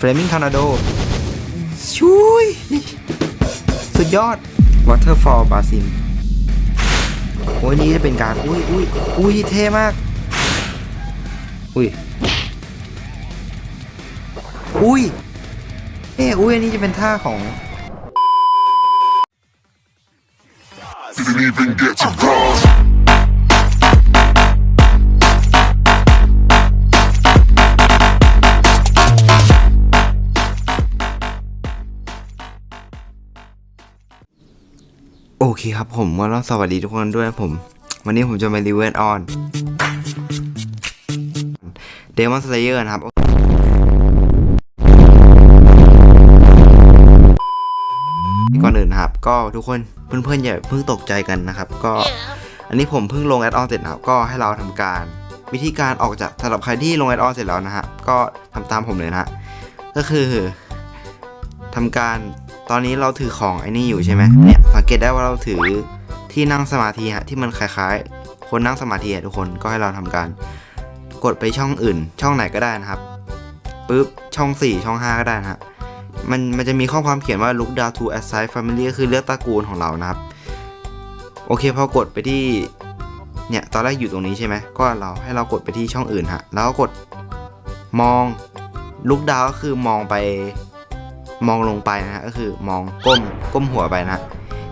Flaming Tornado ชุยสุดยอด Waterfall บาซินโอ้ยนี่จะเป็นการ อุ้ยอุ้ยอุ้ยเท่มาก อุ้ย อุ้ยเอ้อุ้ย อันนี้จะเป็นท่าของ Didn't even get to cross. โอเคครับผมก็ต้องสวัสดีทุกคนด้วยผม วันนี้ผมจะมารีเวิวออนเดมอนสเลเยอร์นะครับ ก่อนอื่นครับ ก็ทุกคนเพื่อนๆอย่าเพิ่งตกใจกันนะครับ ก็อันนี้ผมเพิ่งลงแอดออนเสร็จนะครับก็ให้เราทำการ วิธีการออกจากสำหรับใครที่ลงแอดออนเสร็จแล้วนะฮะก็ทำตามผมเลยนะฮะก็คือทำการตอนนี้เราถือของไอ้นี่อยู่ใช่ไหมเนี่ย สังเกตได้ว่าเราถือที่นั่งสมาธิฮะที่มันคล้ายๆ คนนั่งสมาธิอะทุกคนก็ให้เราทำการ กดไปช่องอื่น ช่องไหนก็ได้นะครับปุ๊บช่อง 4 ช่อง 5 ก็ได้นะฮะมันมันจะมีข้อความเขียนว่า look down to assign family ก็คือเลือกตระกูลของเรานะครับ โอเคพอกดไปที่เนี่ยตอนแรกอยู่ตรงนี้ใช่ไหมก็เราให้เรากดไปที่ช่องอื่นฮะแล้วก็กดมอง look down ก็คือมองไปมองลงไปนะฮะก็คือมองก้มก้มหัวไปนะฮะ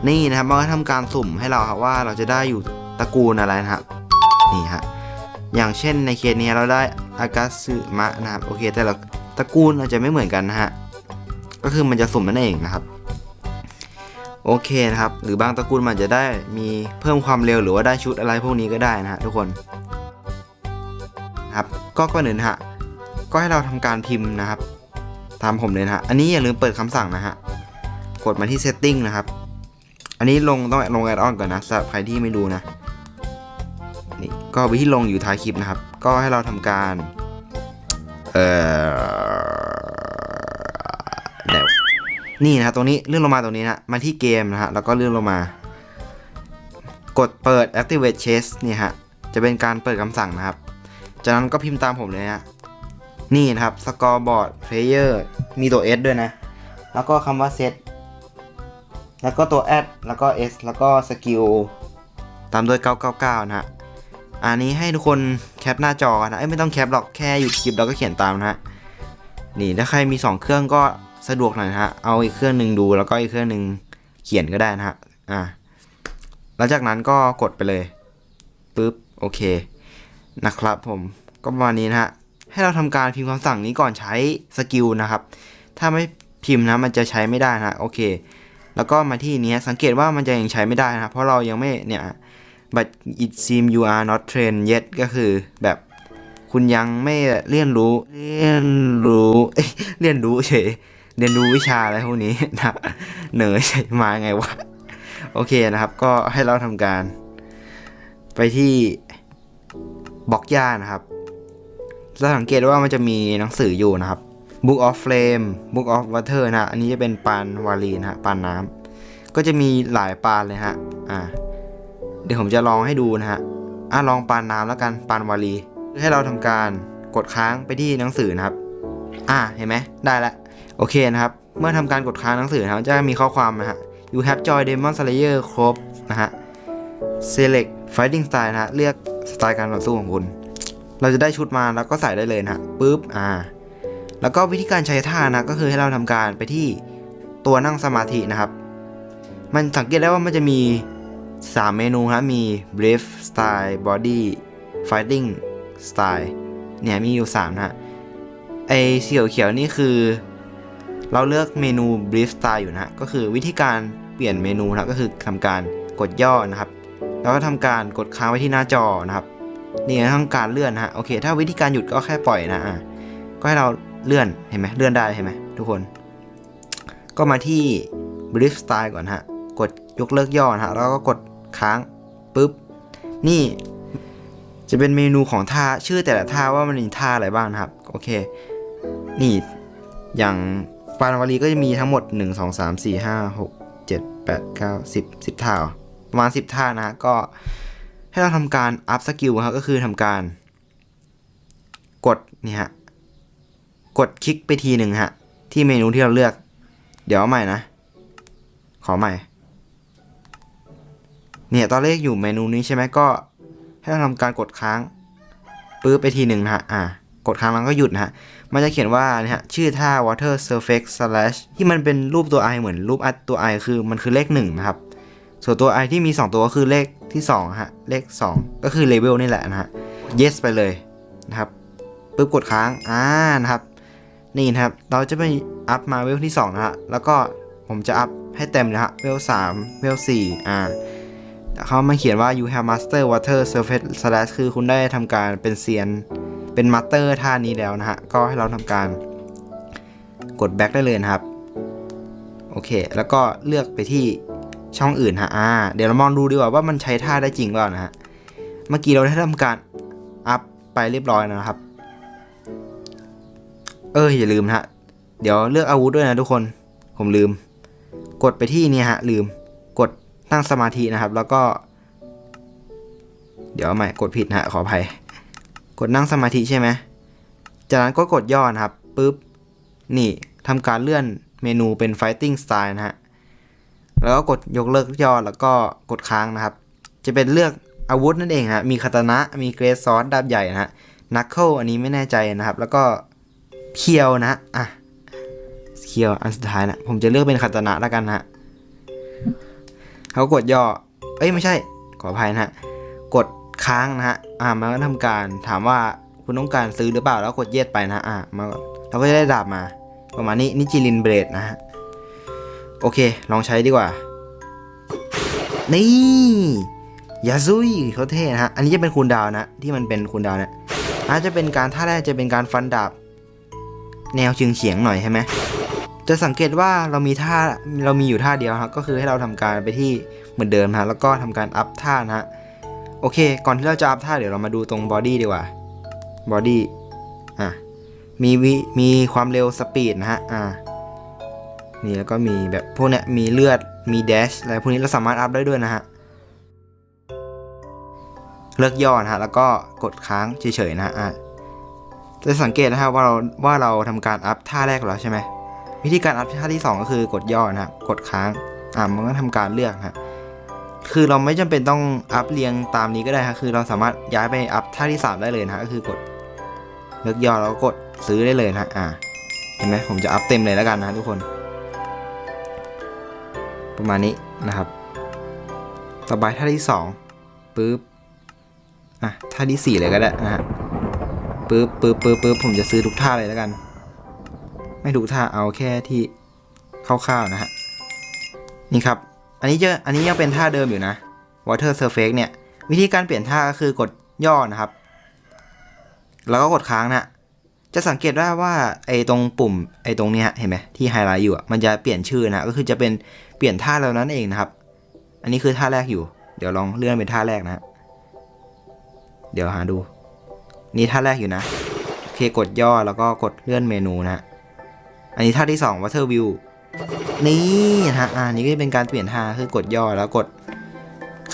นี่นะครับมันก็ทำการสุ่มให้เราครับว่าเราจะได้อยู่ตระกูลอะไรนะครับนี่ฮะอย่างเช่นในเคสนี้เราได้อากาสึมะนะครับโอเค แต่ละตระกูลเราจะไม่เหมือนกันนะฮะก็คือมันจะสุ่มนั่นเองนะครับโอเคนะครับ หรือบางตระกูลมันจะได้มีเพิ่มความเร็วหรือว่าได้ชุดอะไรพวกนี้ก็ได้นะฮะทุกคนครับก็ก่อนอื่นฮะก็ให้เราทำการพิมพ์นะครับ ตามผมเลยนะฮะอันนี้อย่าลืมเปิดคำสั่งนะฮะกดมาที่ setting นะครับ อันนี้ลงต้องลงแอดออนก่อนนะสำหรับใครที่ไม่ดูนะนี่ก็วิธีลงอยู่ท้ายคลิปนะครับ ก็ให้เราทำการ เอ่อเดี๋ยวนี่นะตรงนี้เลื่อนลงมาตรงนี้นะมาที่เกมนะฮะแล้วก็เลื่อนลงมา กดเปิด activate chest เนี่ยฮะจะเป็นการเปิดคำสั่งนะครับ จากนั้นก็พิมพ์ตามผมเลยนะนี่นะครับ scoreboard player มีตัว S ด้วยนะ แล้วก็คำว่า set แล้วก็ตัว add แล้วก็ S แล้วก็ skill ตามด้วย 999 นะฮะ อันนี้ให้ทุกคนแคปหน้าจอนะเอ้ยไม่ต้องแคปหรอกแค่หยุดคลิปแล้วก็เขียนตามนะฮะ นี่ถ้าใครมี 2 เครื่องก็สะดวกหน่อยนะฮะ เอาอีกเครื่องหนึ่งดูแล้วก็อีกเครื่องหนึ่งเขียนก็ได้นะฮะ อ่าแล้วจากนั้นก็กดไปเลยปุ๊บโอเคนะครับผมก็ประมาณนี้นะฮะ ให้เราทำการพิมพ์คำสั่งนี้ก่อนใช้สกิลนะครับ ถ้าไม่พิมพ์นะมันจะใช้ไม่ได้นะโอเค แล้วก็มาที่นี้สังเกตว่ามันจะยังใช้ไม่ได้นะเพราะเรายังไม่เนี่ย but it seem you are not trained yet ก็คือแบบคุณยังไม่เรียนรู้ เรียนรู้เรียนรู้เฉยเรียนรู้วิชาอะไรพวกนี้นะเหนื่อยใช่มาไงวะ โอเคนะครับ ก็ให้เราทำการ ไปที่บล็อกย่านะครับจะสังเกตว่ามันจะมีหนังสืออยู่นะครับ Book of Flame Book of Water นะอันนี้จะเป็นปานวารีนะฮะปานน้ำก็จะมีหลายปานเลยฮะอ่าเดี๋ยวผมจะลองให้ดูนะฮะอะลองปานน้ำแล้วกันปานวารีให้เราทำการกดค้างไปที่หนังสือนะครับ อ่าเห็นไหมได้แล้วโอเคนะครับ เมื่อทำการกดค้างหนังสือนะครับจะมีข้อความนะฮะ you have joined Demon Slayer ครบนะฮะ select fighting style นะฮะเลือกสไตล์การต่อสู้ของคุณ เราจะได้ชุดมาแล้วก็ใส่ได้เลยนะฮะปุ๊บอ่า แล้วก็วิธีการใช้ท่านะก็คือให้เราทำการไปที่ตัวนั่งสมาธินะครับ มันสังเกตได้ว่ามันจะมี 3 เมนูนะมี brief style body fighting style เนี่ยมีอยู่ 3 นะฮะไอเสียวเขียวนี่คือ เราเลือกเมนู brief style อยู่นะ ก็คือวิธีการเปลี่ยนเมนูนะก็คือทำการกดย่อนะครับ แล้วก็ทำการกดค้างไว้ที่หน้าจอนะครับนี่ทำการเลื่อนนะฮะโอเค ถ้าวิธีการหยุดก็แค่ปล่อยนะอะก็ให้เรา เลื่อนเห็นไหมเลื่อนได้เห็นไหมทุกคน ก็มาที่ brief style ก่อนฮะ กดยกเลิกย่อนะฮะ แล้วก็กดค้างปุ๊บ นี่จะเป็นเมนูของท่าชื่อแต่ละท่าว่ามันมีท่าอะไรบ้างนะครับ โอเค นี่อย่างปานวารีก็จะมีทั้งหมด 1 2 3 4 5 6 7 8 9 10 10ท่าประมาณ 10 ท่านะฮะก็ให้เราทำการอัพสกิลครับก็คือทำการ กดนี่ฮะ กดคลิกไปทีหนึ่งฮะ ที่เมนูที่เราเลือก เดี๋ยวเอใหม่นะ ขอใหม่ เนี่ยตอนแรกอยู่เมนูนี้ใช่ไหมก็ ให้เราทำการกดค้างปื๊บไปทีหนึ่งนะฮะ อ่ากดค้างแล้วก็หยุดนะฮะ มันจะเขียนว่าเนี่ยฮะชื่อท่า water surface slash ที่มันเป็นรูปตัว i เหมือนรูปอัดตัว i คือมันคือเลขหนึ่งนะครับ ส่วนตัว i ที่มี 2 ตัวก็คือเลขที่2ฮะ เลข 2 ก็คือ level นี่แหละนะฮะ yes ไปเลยนะครับปุ๊บกดค้าง อ่า นะครับ นี่นะครับ เราจะไปอัพมาเวลที่2นะฮะ แล้วก็ผมจะอัพให้เต็มนะฮะ เวล3เวล4อ่าเขามาเขียนว่า you have master water surface slash คือคุณได้ทำการเป็นเซียน เป็นมาสเตอร์ท่านี้แล้วนะฮะ ก็ให้เราทำการกด back ได้เลยนะครับ โอเค แล้วก็เลือกไปที่ช่องอื่นฮะ อ่า เดี๋ยวเรามองดูดีกว่าว่ามันใช้ท่าได้จริงเปล่านะฮะ เมื่อกี้เราได้ทำการอัพไปเรียบร้อยนะครับ เอออย่าลืมนะฮะ เดี๋ยวเลือกอาวุธด้วยนะทุกคน ผมลืม กดไปที่นี่ฮะ ลืม กดตั้งสมาธินะครับ แล้วก็ เดี๋ยวใหม่กดผิดนะฮะขออภัย กดนั่งสมาธิใช่ไหมจากนั้นก็กดย่อนะครับปุ๊บ นี่ทำการเลื่อนเมนูเป็น fighting style นะฮะ แล้วก็กดยกเลิกย่อแล้วก็กดค้างนะครับ จะเป็นเลือกอาวุธนั่นเองฮะ มีคาตานะ มีเกรซอสดาบใหญ่นะฮะ นักเคิลอันนี้ไม่แน่ใจนะครับ แล้วก็ เคียวนะอะเคียวอันสุดท้ายนะผมจะเลือกเป็นคาตานะแล้วกันนะเขากดย่อ เอ้ยไม่ใช่ ขออภัยนะฮะ กดค้างนะฮะ อ่ามันก็ทำการถามว่าคุณต้องการซื้อหรือเปล่า แล้วกดเย็ดไปนะอ่ามาเราก็จะได้ดาบมา ประมาณนี้นิจิลินเบรดนะฮะ โอเค ลองใช้ดีกว่า นี่ยาซุยเขาเท่นะฮะ อันนี้จะเป็นคูณดาวนะ ที่มันเป็นคูณดาวเนี่ยอาจจะเป็นการท่าแรกจะเป็นการฟันดาบ แนวเฉียงเฉียงๆหน่อยใช่ไหมจะสังเกตว่าเรามีท่าเรามีอยู่ท่าเดียวครับก็คือให้เราทำการไปที่เหมือนเดิมนะฮะแล้วก็ทำการอัพท่านะฮะโอเค ก่อนที่เราจะอัพท่าเดี๋ยวเรามาดูตรงบอดี้ดีกว่าบอดี้อะมีวิมีความเร็วสปีดนะฮะอ่านี่แล้วก็มีแบบพวกเนี้ยมีเลือดมีแดชอะไรพวกนี้เราสามารถอัพได้ด้วยนะฮะเลิกย่อนะฮะแล้วก็กดค้างเฉยๆนะฮะอะ จะสังเกตนะฮะว่าเราว่าเราทำการอัพท่าแรกแล้วใช่ไหมวิธีการอัพท่าที่ 2 ก็คือกดย่อนะฮะกดค้างอ่ามันก็ทำการเลือกฮะคือเราไม่จำเป็นต้องอัพเรียงตามนี้ก็ได้ครับคือเราสามารถย้ายไปอัพท่าที่ 3 ได้เลยนะฮะก็คือกดเลือกย่อแล้วก็กดซื้อได้เลยนะฮะอ่าเห็นไหมผมจะอัพเต็มเลยแล้วกันนะทุกคน ประมาณนี้นะครับ ต่อไปท่าที่2ปึ๊บอะท่าที่ 4 เลยก็ได้นะฮะ ปึ๊บปึ๊บปึ๊บปึ๊บผมจะซื้อทุกท่าเลยแล้วกัน ไม่ทุกท่าเอาแค่ที่คร่าวๆนะฮะ นี่ครับ อันนี้จะอันนี้ยังเป็นท่าเดิมอยู่นะ water surface เนี่ย วิธีการเปลี่ยนท่าก็คือกดย่อนะครับ แล้วก็กดค้างนะจะสังเกตได้ว่าไอ้ตรงปุ่มไอ้ตรงเนี้ยเห็นไหมที่ไฮไลท์อยู่มันจะเปลี่ยนชื่อนะก็คือจะเป็นเปลี่ยนท่าแล้วนั้นเองนะครับ อันนี้คือท่าแรกอยู่ เดี๋ยวลองเลื่อนเป็นท่าแรกนะ เดี๋ยวหาดู นี่ท่าแรกอยู่นะ โอเคกดย่อแล้วก็กดเลื่อนเมนูนะ อันนี้ท่าที่2 water view นี่นะฮะอ่านี่ก็จะเป็นการเปลี่ยนท่าคือกดย่อแล้วกด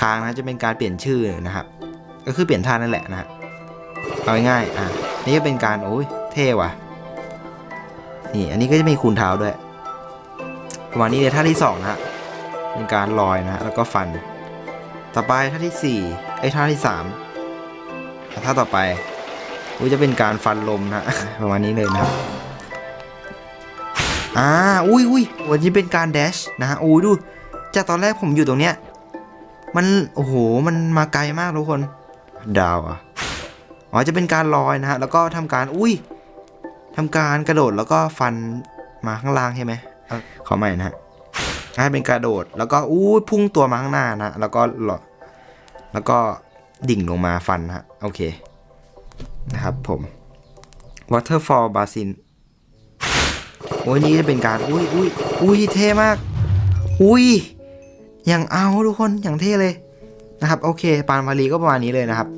ค้างนะจะเป็นการเปลี่ยนชื่อนะครับ ก็คือเปลี่ยนท่านั่นแหละนะฮะเอาง่ายๆอะนี่ก็เป็นการโอ้ยเท่ว่ะนี่อันนี้ก็จะมีคูณเท้าด้วยประมาณนี้เลยท่าที่สองนะฮะเป็นการลอยนะแล้วก็ฟัน ต่อไปท่าที่สี่ไอ้ท่าที่สามท่าต่อไป อุ้ยจะเป็นการฟันลมนะ ประมาณนี้เลยนะครับอ่าอุ้ยอุ้ยวันนี้เป็นการแดชนะฮะอุ้ยดู จากตอนแรกผมอยู่ตรงเนี้ย มัน โอ้โห มันมาไกลมากทุกคน ดาวอะ อ๋อ จะเป็นการลอยนะฮะ แล้วก็ทำการ อุ้ยทำการกระโดดแล้วก็ฟันมาข้างล่างใช่ไหมอขอใหม่นะฮะให้เป็นกระโดด แล้วก็อู้ยพุ่งตัวมาข้างหน้านะ แล้วก็หลอแล้วก็ดิ่งลงมาฟันนะฮะ โอเค นะครับผม waterfall basin โอ้ยนี่จะเป็นการ อุ้ยอุ้ยอุ้ยเท่มาก อุ้ย อย่างเอาทุกคน อย่างเท่เลยนะครับ โอเค ปานวาลีก็ประมาณนี้เลยนะครับ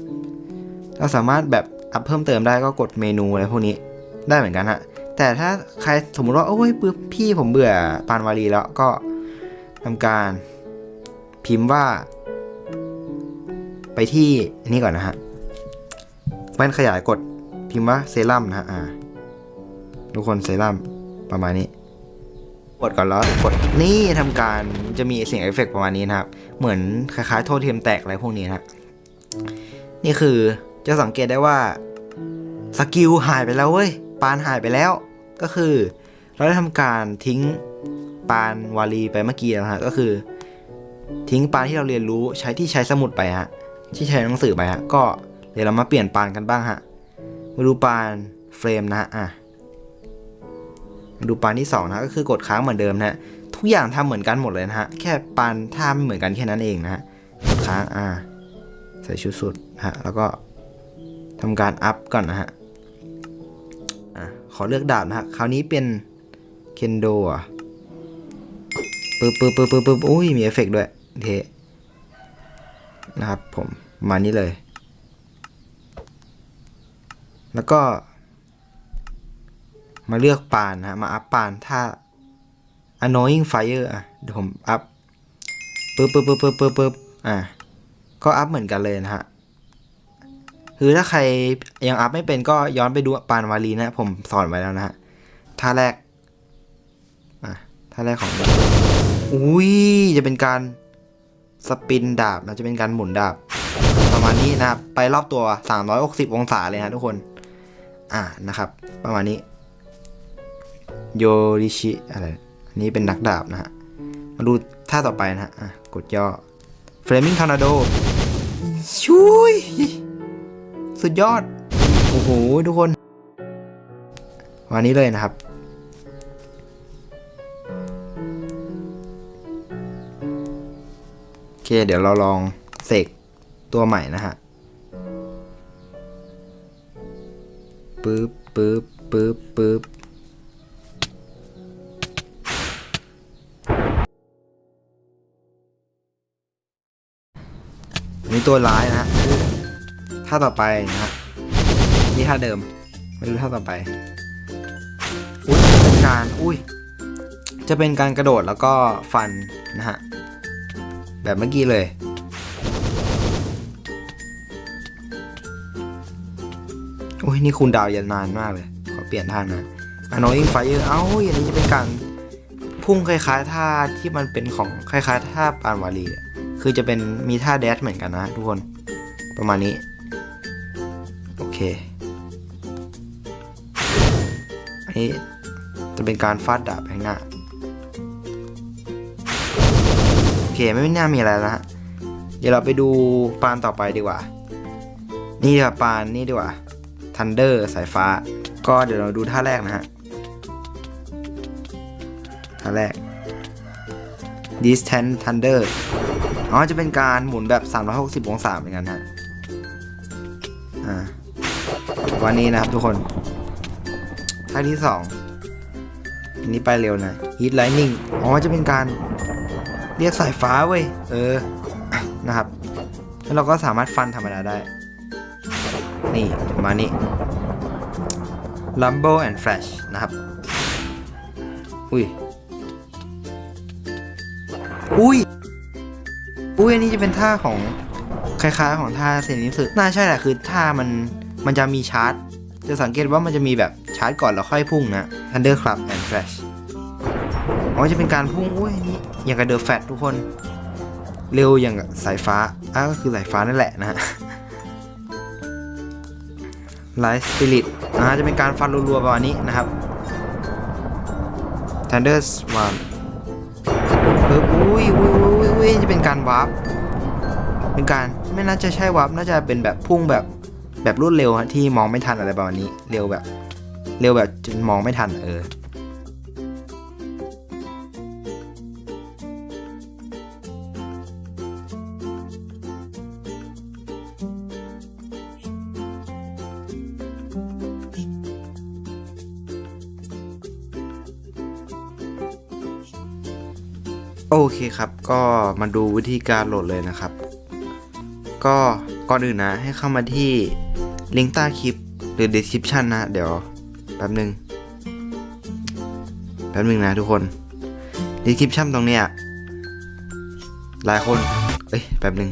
เราสามารถแบบอัพเพิ่มเติมได้ก็กดเมนูอะไรพวกนี้ได้เหมือนกันฮะ แต่ถ้าใครสมมุติว่าโอ้ยปึ๊บพี่ผมเบื่อปานวาลีแล้วก็ทำการพิมพ์ว่า ไปที่นนี้ก่อนนะฮะ แว่นขยายกดพิมพ์ว่าเซรั่มนะฮะอ่าทุกคนเซรั่มประมาณนี้กดก่อนแล้วกดนี่ทำการจะมีเสียงเอฟเฟกต์ประมาณนี้นะครับ เหมือนคล้ายๆโทษเทียมแตกอะไรพวกนี้นะนี่คือจะสังเกตได้ว่าสกิลหายไปแล้วเว้ยปานหายไปแล้ว ก็คือ เราได้ทำการทิ้งปานวาลีไปเมื่อกี้นะฮะก็คือ ทิ้งปานที่เราเรียนรู้ใช้ที่ใช้สมุดไปฮะที่ใช้หนังสือไปฮะก็ เดี๋ยวเรามาเปลี่ยนปานกันบ้างฮะ มาดูปานเฟรมนะฮะ อะ มาดูปานที่สองนะก็คือกดค้างเหมือนเดิมนะฮะทุกอย่างทำเหมือนกันหมดเลยนะฮะ แค่ปานท่าไม่เหมือนกันแค่นั้นเองนะฮะ กดค้าง อ่าใส่ชุดสุดฮะ แล้วก็ทำการอัพก่อนนะฮะ อะ ขอเลือกดาบนะฮะ คราวนี้เป็นเคนโดอะปึ๊บปึ๊บปึ๊บปึ๊บปึ๊บอุ้ย มีเอฟเฟกต์ด้วยเทนะครับผม มานี้เลย แล้วก็ มาเลือกปานนะฮะมาอัพปานถ้า annoying fire อะเดี๋ยวผมอัพปึ๊บปึ๊บปึ๊บปึ๊บปึ๊บปึ๊บอะก็อัพเหมือนกันเลยนะฮะคือถ้าใครยังอัพไม่เป็นก็ย้อนไปดูปานวาลีนะผมสอนไว้แล้วนะฮะท่าแรกอะท่าแรกของอุ้ยจะเป็นการสปินดาบนะจะเป็นการหมุนดาบ ประมาณนี้นะไปรอบตัว 360 องศาเลยนะทุกคน อ่านะครับ ประมาณนี้โยริชิอะไรอันนี้เป็นนักดาบนะฮะ มาดูท่าต่อไปนะฮะกดย่อ Flaming Tornado ชุยสุดยอด โอ้โห ทุกคน วันนี้เลยนะครับ โอเค เดี๋ยวเราลองเสกตัวใหม่นะฮะ ปึ๊บปึ๊บปึ๊บปึ๊บนี่ตัวร้ายนะฮะท่าต่อไปนะฮะนี่ท่าเดิม ไม่รู้ท่าต่อไป อุ้ยเป็นการ อุ้ย จะเป็นการกระโดดแล้วก็ฟันนะฮะ แบบเมื่อกี้เลย อ้ยนี่คุณดาวยันนานมากเลย ขอเปลี่ยนท่านะ Annoying Fire เอ้าอย่างนี้จะเป็นการพุ่งคล้ายๆท่าที่มันเป็นของคล้ายๆท่าปานวาลีคือจะเป็นมีท่าแดชเหมือนกันนะทุกคนประมาณนี้ โอเคอันนี้จะเป็นการฟาดดาบไปข้างหน้าโอเคไม่น่ามีอะไรนะฮะเดี๋ยวเราไปดูปานต่อไปดีกว่า นี่ดีกว่าปานนี่ดีกว่า Thunder สายฟ้า ก็เดี๋ยวเราดูท่าแรกนะฮะ ท่าแรก Distant Thunder อ๋อ จะเป็นการหมุนแบบ 360 องศาเหมือนกันฮะ อ่า วันนี้นะครับทุกคน ท่าที่สองอันนี้ไปเร็วนะ Heat Lightning อ๋อ จะเป็นการเรียกสายฟ้าเว้ย เออ นะครับ แล้วเราก็สามารถฟันธรรมดาได้ นี่มานี้ Rumble and Flash นะครับ อุ้ย อุ้ย อุ้ย อันนี้จะเป็นท่าของคล้ายๆของท่าเซนิสึน่าใช่แหละคือท่ามันมันจะมีชาร์จ จะสังเกตว่ามันจะมีแบบชาร์จก่อนแล้วค่อยพุ่งนะ Thunder Club and Flash อ๋อจะเป็นการพุ่ง อุ้ยนี่อย่างกับเดอะแฟตทุกคน เร็วอย่างสายฟ้าอะก็คือสายฟ้านั่นแหละนะฮะ ไลท์สปิริตอ่าจะเป็นการฟันรัวๆประมาณนี้นะครับ Thunder Swarm เอออุ้ยอุ้ยอุ้ยอุ้ยจะเป็นการวาร์ปเป็นการไม่น่าจะใช่วาร์ปน่าจะเป็นแบบพุ่งแบบแบบรวดเร็วฮะที่มองไม่ทันอะไรประมาณนี้ เร็วแบบ เร็วแบบจนมองไม่ทันเออ โอเคครับ ก็มาดูวิธีการโหลดเลยนะครับ ก็ก่อนอื่นนะให้เข้ามาที่ลิงก์ใต้คลิปหรือ description นะ เดี๋ยวแป๊บนึงแป๊บนึงนะทุกคน description ตรงเนี้ยหลายคนเอ้ยแป๊บนึง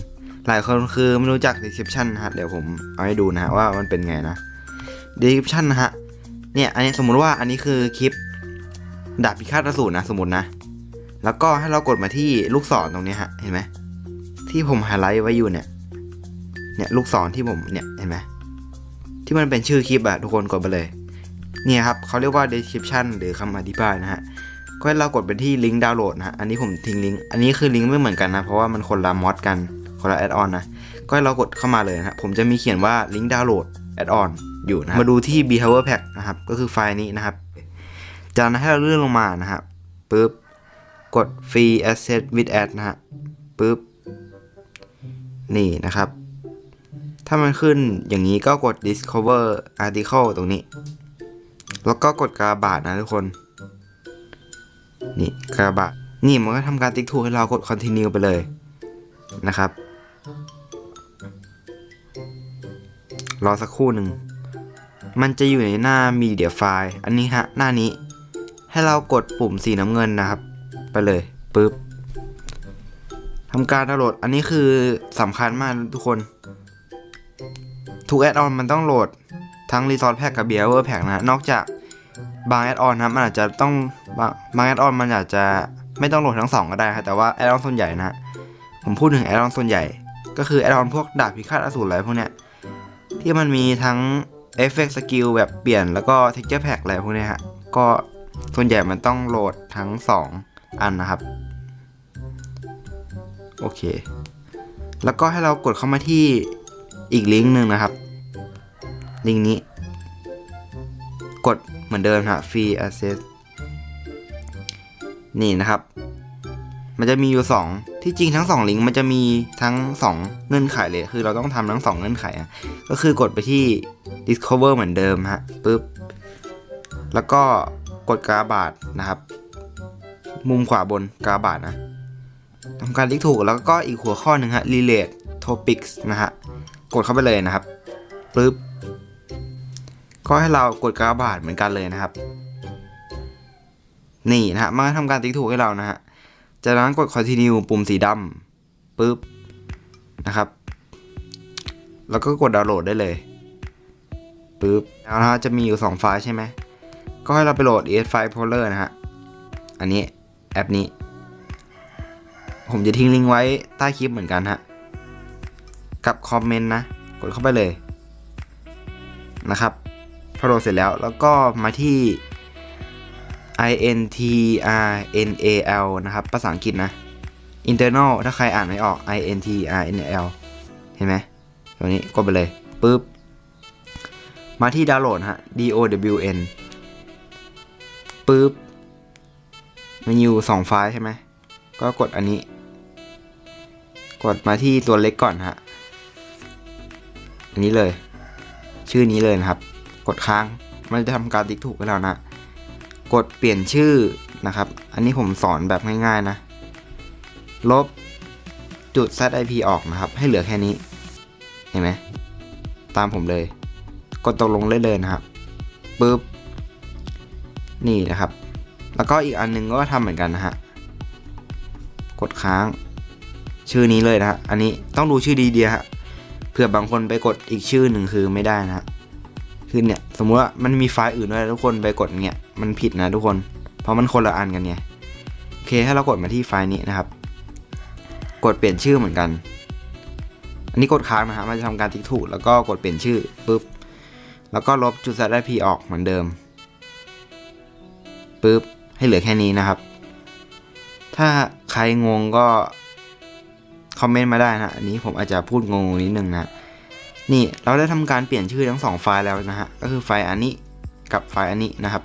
หลายคนคือไม่รู้จัก description นะฮะเดี๋ยวผมเอาให้ดูนะฮะว่ามันเป็นไงนะ description นะฮะเนี่ยอันนี้สมมุติว่าอันนี้คือคลิปดาบพิฆาตอสูรนะสมมตินะ แล้วก็ให้เรากดมาที่ลูกศรตรงนี้ฮะ เห็นไหม ที่ผมไฮไลท์ไว้อยู่เนี่ย เนี่ยลูกศรที่ผมเนี่ย เห็นไหม ที่มันเป็นชื่อคลิปอะทุกคนกดไปเลย เนี่ยครับเขาเรียกว่า description หรือคำอธิบายนะฮะ ก็ให้เรากดไปที่ลิงก์ดาวน์โหลดนะฮะ อันนี้ผมทิ้งลิงก์ อันนี้คือลิงก์ไม่เหมือนกันนะ เพราะว่ามันคนละมอดกัน คนละแอดออนนะ ก็ให้เรากดเข้ามาเลยนะ ผมจะมีเขียนว่าลิงก์ดาวน์โหลดแอดออนอยู่นะ มาดูที่ behavior pack นะครับ ก็คือไฟล์นี้นะครับ จากนั้นให้เราเลื่อนลงมานะครับปุ๊บ กด free access with ad นะฮะปุ๊บ นี่นะครับ ถ้ามันขึ้นอย่างนี้ก็กด discover article ตรงนี้ แล้วก็กดกาบาทนะทุกคน นี่กาบาทนี่มันก็ทำการติ๊กถูกให้เรากด continue ไปเลยนะครับ รอสักครู่หนึ่ง มันจะอยู่ในหน้า media file อันนี้ฮะ หน้านี้ ให้เรากดปุ่มสีน้ำเงินนะครับ ไปเลยปุ๊บทำการดาวน์โหลด อันนี้คือสำคัญมากทุกคน ทุกแอดออนมันต้องโหลดทั้ง Resource Pack กับ Behavior Pack นะ นอกจากบางแอดออนนะมันอาจจะต้องบางบางแอดออนมันอาจจะไม่ต้องโหลดทั้งสองก็ได้ครับแต่ว่าแอดออนส่วนใหญ่นะ ผมพูดถึงแอดออนส่วนใหญ่ ก็คือแอดออนพวกดาบพิฆาตอสูรอะไรพวกเนี้ยที่มันมีทั้งเอฟเฟกต์สกิลแบบเปลี่ยนแล้วก็ Texture Pack อะไรพวกเนี้ยฮะก็ส่วนใหญ่มันต้องโหลดทั้ง 2 อันนะครับ โอเค แล้วก็ให้เรากดเข้ามาที่อีกลิงก์หนึ่งนะครับ ลิงก์นี้ กดเหมือนเดิมฮะ free access นี่นะครับ มันจะมีอยู่ 2 ที่จริงทั้ง 2 ลิงก์มันจะมีทั้ง 2 เงื่อนไขเลย คือเราต้องทำทั้ง 2 เงื่อนไขอะก็คือกดไปที่ discover เหมือนเดิมฮะปุ๊บ แล้วก็กดกาบาทนะครับ มุมขวาบนกาบาทนะทำการติ๊กถูกแล้วก็อีกหัวข้อหนึ่งฮะ relate topics นะฮะ กดเข้าไปเลยนะครับปุ๊บก็ให้เรากดกาบาทเหมือนกันเลยนะครับ นี่นะฮะมาทำการติ๊กถูกให้เรานะฮะจากนั้นกด continue ปุ่มสีดำปุ๊บนะครับ แล้วก็กดดาวน์โหลดได้เลยปุ๊บแล้วนะฮะจะมีอยู่ 2 ไฟล์ใช่ไหมก็ให้เราไปโหลด ES File Explorer นะฮะ อันนี้ แอปนี้ ผมจะทิ้งลิงก์ไว้ใต้คลิปเหมือนกันฮะ กับคอมเมนต์นะ กดเข้าไปเลยนะครับพอโหลดเสร็จแล้วแล้วก็มาที่ I N T R N A L นะครับ ภาษาอังกฤษนะ internal ถ้าใครอ่านไม่ออก I N T R N A L เห็นไหมตัวนี้กดไปเลยปุ๊บ มาที่ดาวน์โหลดฮะ down ปุ๊บ มันอยู่สองไฟล์ใช่ไหม ก็กดอันนี้ กดมาที่ตัวเล็กก่อนฮะ อันนี้เลย ชื่อนี้เลยนะครับ กดค้าง มันจะทำการติ๊กถูกให้เรานะ กดเปลี่ยนชื่อนะครับ อันนี้ผมสอนแบบง่ายๆนะ ลบจุด zip ออกนะครับ ให้เหลือแค่นี้ เห็นไหม ตามผมเลย กดตกลงเลยเลยนะครับปุ๊บ นี่นะครับ แล้วก็อีกอันหนึงก็ทำเหมือนกันนะฮะ กดค้าง ชื่อนี้เลยนะฮะ อันนี้ต้องดูชื่อดีเดียฮะ เผื่อบางคนไปกดอีกชื่อหนึ่งคือไม่ได้นะฮะ คือเนี่ยสมมติว่ามันมีไฟล์อื่นด้วยทุกคนไปกดเนี่ยมันผิดนะทุกคน เพราะมันคนละอันกันไง โอเคให้เรากดมาที่ไฟล์นี้นะครับ กดเปลี่ยนชื่อเหมือนกัน อันนี้กดค้างนะฮะ มันจะทำการติ๊กถูกแล้วก็กดเปลี่ยนชื่อปุ๊บ แล้วก็ลบจุด zip ออกเหมือนเดิมปุ๊บ ให้เหลือแค่นี้นะครับ ถ้าใครงงก็คอมเมนต์มาได้นะ อันนี้ผมอาจจะพูดงงนิดนึงนะ นี่เราได้ทำการเปลี่ยนชื่อทั้งสองไฟล์แล้วนะฮะ ก็คือไฟล์อันนี้กับไฟล์อันนี้นะครับ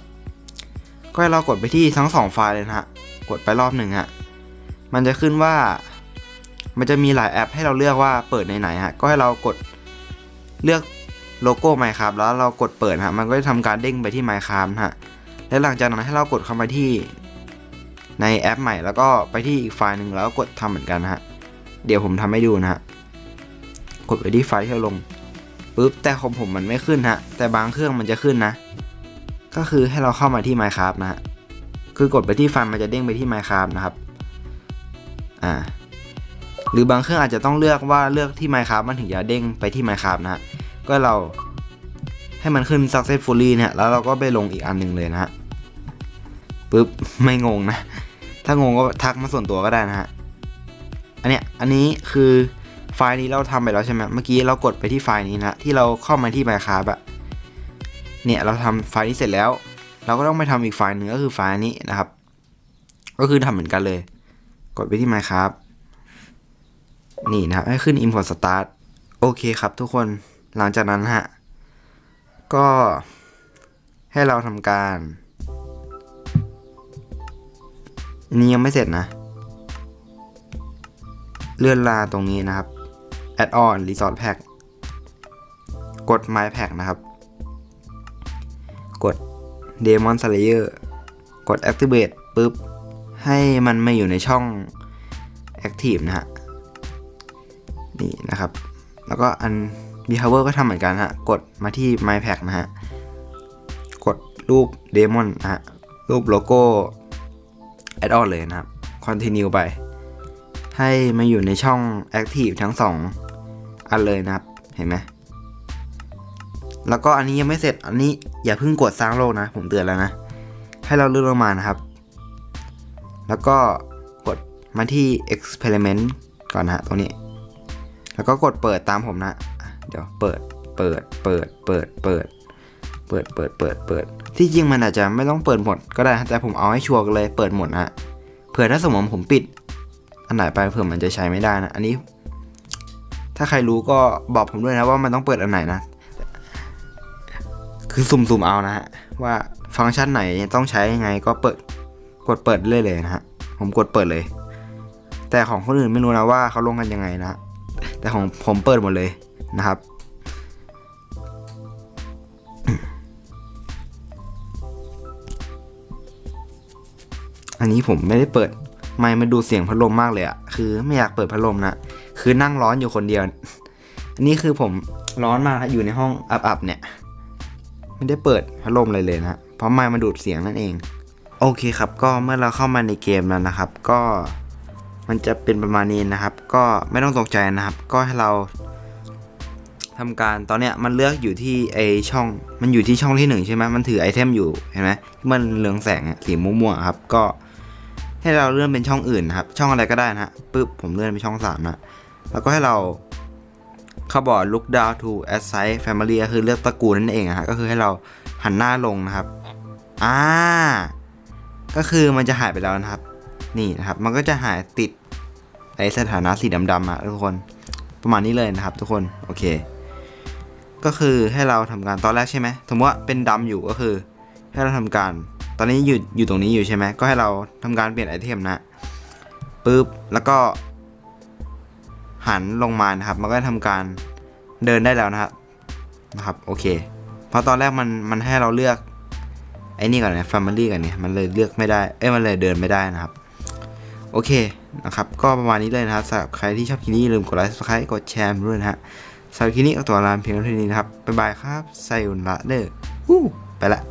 ก็ให้เรากดไปที่ทั้งสองไฟล์เลยนะฮะ กดไปรอบหนึ่งฮะ มันจะขึ้นว่า มันจะมีหลายแอปให้เราเลือกว่าเปิดในไหนฮะ ก็ให้เรากดเลือกโลโก้ Minecraft แล้วเรากดเปิดฮะ มันก็จะทำการเด้งไปที่ Minecraft ฮะ และหลังจากนั้นให้เรากดเข้ามาที่ในแอปใหม่แล้วก็ไปที่อีกไฟล์หนึ่งแล้วก็กดทำเหมือนกันนะฮะ เดี๋ยวผมทำให้ดูนะฮะ กดไปที่ไฟล์ที่เราลงปุ๊บแต่ของผมมันไม่ขึ้นฮะ แต่บางเครื่องมันจะขึ้นนะ ก็คือให้เราเข้ามาที่ Minecraft นะฮะ คือกดไปที่ไฟล์มันจะเด้งไปที่ Minecraft นะครับ อ่า หรือบางเครื่องอาจจะต้องเลือกว่าเลือกที่ Minecraft มันถึงจะเด้งไปที่ Minecraft นะฮะ ก็เราให้มันขึ้น successfully เนี่ยแล้วเราก็ไปลงอีกอันหนึ่งเลยนะฮะ ปุ๊บไม่งงนะ ถ้างงก็ทักมาส่วนตัวก็ได้นะฮะ อันเนี้ยอันนี้คือไฟล์นี้เราทำไปแล้วใช่ไหมเมื่อกี้เรากดไปที่ไฟล์นี้นะที่เราเข้ามาที่ Minecraft อะเนี่ยเราทำไฟล์นี้เสร็จแล้ว เราก็ต้องไปทำอีกไฟล์หนึ่งก็คือไฟล์นี้นะครับ ก็คือทำเหมือนกันเลย กดไปที่ Minecraft นี่นะครับให้ขึ้น import start โอเคครับทุกคนหลังจากนั้นฮะก็ให้เราทำการ อันนี้ยังไม่เสร็จนะ เลื่อนลาตรงนี้นะครับ add on resort pack กด my pack นะครับ กด demon slayer กด activate ปุ๊บ ให้มันมาอยู่ในช่อง active นะฮะ นี่นะครับ แล้วก็อัน behavior ก็ทำเหมือนกันฮะ กดมาที่ my pack นะฮะ กดรูป demon นะฮะ รูปโลโก้ add on เลยนะครับ continue ไป ให้มาอยู่ในช่อง active ทั้งสองอันเลยนะครับ เห็นไหมแล้วก็อันนี้ยังไม่เสร็จอันนี้อย่าเพิ่งกดสร้างโลกนะ ผมเตือนแล้วนะ ให้เราเลื่อนลงมานะครับ แล้วก็กดมาที่ experiment ก่อนนะฮะตรงนี้ แล้วก็กดเปิดตามผมนะ เดี๋ยวเปิดเปิดเปิดเปิดเปิด เปิดเปิดเปิดเปิด ที่จริงมันอาจจะไม่ต้องเปิดหมดก็ได้ แต่ผมเอาให้ชัวร์กันเลยเปิดหมดนะฮะเผื่อถ้าสมมติผมปิด อันไหนไปเผื่อมันจะใช้ไม่ได้นะ อันนี้ ถ้าใครรู้ก็บอกผมด้วยนะว่ามันต้องเปิดอันไหนนะ คือสุ่มๆเอานะฮะว่าฟังก์ชันไหนต้องใช้ยังไงก็เปิดกดเปิดเลยเลยนะฮะผมกดเปิดเลย แต่ของคนอื่นไม่รู้นะว่าเขาลงกันยังไงนะแต่ของผมเปิดหมดเลยนะครับ อันนี้ผมไม่ได้เปิด ไม่มาดูเสียงพัดลมมากเลยอะคือไม่อยากเปิดพัดลมนะคือนั่งร้อนอยู่คนเดียว อันนี้คือผมร้อนมากนะอยู่ในห้องอับๆเนี่ย ไม่ได้เปิดพัดลมอะไรเลยนะเพราะไมค์มาดูดเสียงนั่นเอง โอเคครับ ก็เมื่อเราเข้ามาในเกมแล้วนะครับ ก็มันจะเป็นประมาณนี้นะครับ ก็ไม่ต้องตกใจนะครับ ก็ให้เราทำการตอนเนี้ยมันเลือกอยู่ที่ไอช่องมันอยู่ที่ช่องที่หนึ่งใช่ไหมมันถือไอเทมอยู่เห็นไหมมันเรืองแสงสีม่วงๆครับ ก็ ให้เราเลื่อนเป็นช่องอื่นนะครับ ช่องอะไรก็ได้นะฮะปึ๊บผมเลื่อนไปช่องสามนะแล้วก็ให้เราเขาบอก look down to assign family คือเลือกตระกูลนั่นเองอะฮะก็คือให้เราหันหน้าลงนะครับอ่าก็คือมันจะหายไปแล้วนะครับ นี่นะครับ มันก็จะหายติดไอสถานะสีดำๆอะทุกคนประมาณนี้เลยนะครับ ทุกคนโอเค ก็คือให้เราทำการตอนแรกใช่ไหมสมมติว่าเป็นดำอยู่ก็คือ ให้เราทำการ ตอนนี้อยู่อยู่ตรงนี้อยู่ใช่ไหมก็ให้เราทำการเปลี่ยนไอเทมนะปึ๊บแล้วก็ หันลงมานะครับ มันก็จะทำการเดินได้แล้วนะครับนะครับโอเคเพราะตอนแรกมันมันให้เราเลือกไอ้นี่ก่อนนี่ย Family กันเนี่ยมันเลยเลือกไม่ได้เอ้ยมันเลยเดินไม่ได้นะครับ โอเคนะครับ ก็ประมาณนี้เลยนะครับสำหรับใครที่ชอบคลิปนี้อย่าลืมกดไลค์ subscribe กดแชร์ด้วยนะฮะสำหรับคลิปนี้ก็ตัวลาเพียงเท่านี้นะครับบ๊ายบายครับไซอุนละเด้อู้ไปละ